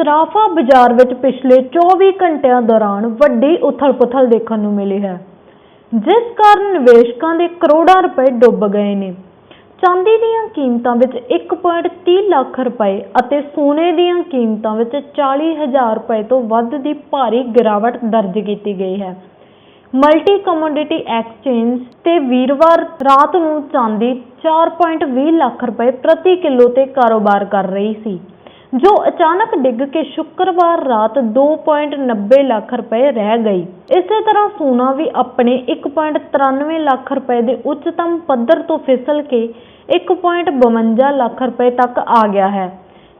ਸਰਾਫਾ ਬਾਜ਼ਾਰ ਵਿੱਚ ਪਿਛਲੇ 24 ਘੰਟਿਆਂ ਦੌਰਾਨ ਵੱਡੀ ਉਥਲ-ਪੁਥਲ ਦੇਖਣ ਨੂੰ ਮਿਲੀ ਹੈ, ਜਿਸ ਕਾਰਨ ਨਿਵੇਸ਼ਕਾਂ ਦੇ ਕਰੋੜਾਂ ਰੁਪਏ ਡੁੱਬ ਗਏ ਨੇ। ਚਾਂਦੀ ਦੀਆਂ ਕੀਮਤਾਂ ਵਿੱਚ 1.30 ਲੱਖ ਰੁਪਏ ਅਤੇ ਸੋਨੇ ਦੀਆਂ ਕੀਮਤਾਂ ਵਿੱਚ 40000 ਰੁਪਏ ਤੋਂ ਵੱਧ ਦੀ ਭਾਰੀ ਗਿਰਾਵਟ ਦਰਜ ਕੀਤੀ ਗਈ ਹੈ। ਮਲਟੀ ਕਮੋਡਿਟੀ ਐਕਸਚੇਂਜ ਤੇ ਵੀਰਵਾਰ ਰਾਤ ਨੂੰ ਚਾਂਦੀ 4.20 ਲੱਖ ਰੁਪਏ ਪ੍ਰਤੀ ਕਿਲੋ ਤੇ ਕਾਰੋਬਾਰ ਕਰ ਰਹੀ ਸੀ। ਜੋ ਅਚਾਨਕ ਡਿੱਗ ਕੇ ਸ਼ੁੱਕਰਵਾਰ ਰਾਤ 2.90 ਲੱਖ ਰੁਪਏ ਰਹਿ ਗਈ। ਇਸੇ ਤਰ੍ਹਾਂ ਸੋਨਾ ਵੀ ਆਪਣੇ 1.93 ਲੱਖ ਰੁਪਏ ਦੇ ਉੱਚਤਮ ਪੱਧਰ ਤੋਂ ਫਿਸਲ ਕੇ 1.52 ਲੱਖ ਰੁਪਏ ਤੱਕ ਆ ਗਿਆ ਹੈ।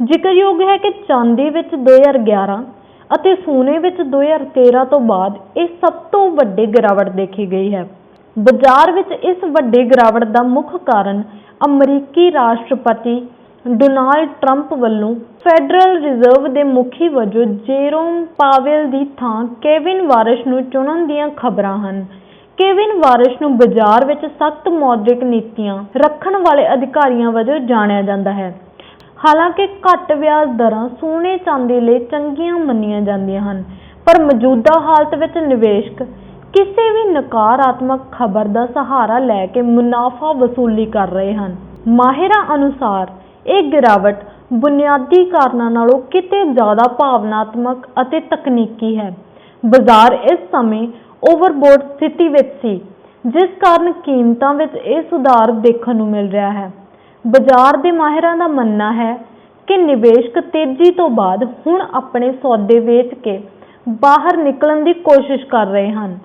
ਜ਼ਿਕਰਯੋਗ ਹੈ ਕਿ ਚਾਂਦੀ ਵਿੱਚ 2011 ਅਤੇ ਸੋਨੇ ਵਿੱਚ 2013 ਤੋਂ ਬਾਅਦ ਇਹ ਸਭ ਤੋਂ ਵੱਡੀ ਗਿਰਾਵਟ ਦੇਖੀ ਗਈ ਹੈ। ਬਾਜ਼ਾਰ ਵਿੱਚ ਇਸ ਵੱਡੀ ਗਿਰਾਵਟ ਦਾ ਮੁੱਖ ਕਾਰਨ ਅਮਰੀਕੀ ਰਾਸ਼ਟਰਪਤੀ ਡੋਨਾਲਡ ਟਰੰਪ ਵੱਲੋਂ ਫੈਡਰਲ ਰਿਜ਼ਰਵ ਦੇ ਮੁਖੀ ਵਜੋਂ ਜੇਰੋਮ ਪਾਵੇਲ ਦੀ ਥਾਂ ਕੇਵਿਨ ਵਾਰਿਸ਼ ਨੂੰ ਚੁਣਨ ਦੀਆਂ ਖਬਰਾਂ ਹਨ। ਕੇਵਿਨ ਵਾਰਿਸ਼ ਨੂੰ ਬਾਜ਼ਾਰ ਵਿੱਚ ਸਖਤ ਮੌਦਰਿਕ ਨੀਤੀਆਂ ਰੱਖਣ ਵਾਲੇ ਅਧਿਕਾਰੀਆਂ ਵਜੋਂ ਜਾਣਿਆ ਜਾਂਦਾ ਹੈ। ਹਾਲਾਂਕਿ ਘੱਟ ਵਿਆਜ ਦਰਾਂ ਸੋਨੇ ਚਾਂਦੀ ਲਈ ਚੰਗੀਆਂ ਮੰਨੀਆਂ ਜਾਂਦੀਆਂ ਹਨ, ਪਰ ਮੌਜੂਦਾ ਹਾਲਤ ਵਿੱਚ ਨਿਵੇਸ਼ਕ ਕਿਸੇ ਵੀ ਨਕਾਰਾਤਮਕ ਖਬਰ ਦਾ ਸਹਾਰਾ ਲੈ ਕੇ ਮੁਨਾਫਾ ਵਸੂਲੀ ਕਰ ਰਹੇ ਹਨ। ਮਾਹਿਰਾਂ ਅਨੁਸਾਰ ਇਹ ਗਿਰਾਵਟ ਬੁਨਿਆਦੀ ਕਾਰਨਾਂ ਨਾਲੋਂ ਕਿਤੇ ਜ਼ਿਆਦਾ ਭਾਵਨਾਤਮਕ ਅਤੇ ਤਕਨੀਕੀ ਹੈ। ਬਾਜ਼ਾਰ ਇਸ ਸਮੇਂ ਓਵਰਬੋਰਡ ਸਥਿਤੀ ਵਿੱਚ ਸੀ, ਜਿਸ ਕਾਰਨ ਕੀਮਤਾਂ ਵਿੱਚ ਇਹ ਸੁਧਾਰ ਦੇਖਣ ਨੂੰ ਮਿਲ ਰਿਹਾ ਹੈ। ਬਾਜ਼ਾਰ ਦੇ ਮਾਹਿਰਾਂ ਦਾ ਮੰਨਣਾ ਹੈ ਕਿ ਨਿਵੇਸ਼ਕ ਤੇਜ਼ੀ ਤੋਂ ਬਾਅਦ ਹੁਣ ਆਪਣੇ ਸੌਦੇ ਵੇਚ ਕੇ ਬਾਹਰ ਨਿਕਲਣ ਦੀ ਕੋਸ਼ਿਸ਼ ਕਰ ਰਹੇ ਹਨ।